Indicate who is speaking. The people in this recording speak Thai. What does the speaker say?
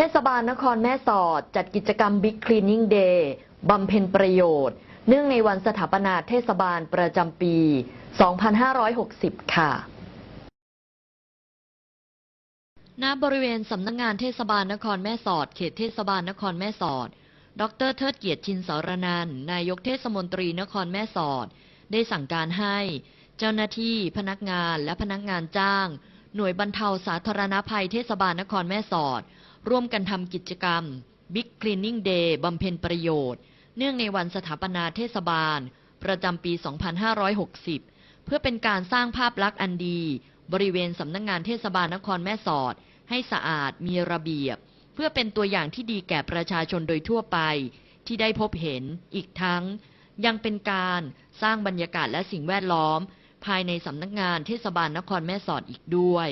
Speaker 1: ทศบาลนครแม่สอดจัดกิจกรรม Big Cleaning Day บำเพ็ญประโยชน์ เนื่องในวันสถาปนาเทศบาลประจำปี 2560 ค่ะณบริเวณสำนักงานเทศบาลนครแม่สอด เขตเทศบาลนครแม่สอด ดรเทิดเกียรติชินสารนันนายกเทศมนตรีนครแม่สอด ได้สั่งการให้ เจ้าหน้าที่พนักงานและพนักงานจ้าง หน่วยบรรเทาสาธารณภัยเทศบาลนครแม่สอด ร่วมกันทำกิจกรรม Big Cleaning Day บำเพ็ญประโยชน์ เนื่องในวันสถาปนาเทศบาล ประจำปี 2560 เพื่อเป็นการสร้างภาพลักษณ์อันดี บริเวณสำนักงานเทศบาลนครแม่สอด ให้สะอาดมีระเบียบ เพื่อเป็นตัวอย่างที่ดีแก่ประชาชนโดยทั่วไป ที่ได้พบเห็นอีกทั้ง ยังเป็นการสร้างบรรยากาศและสิ่งแวดล้อม ภายในสำนักงานเทศบาลนครแม่สอดอีกด้วย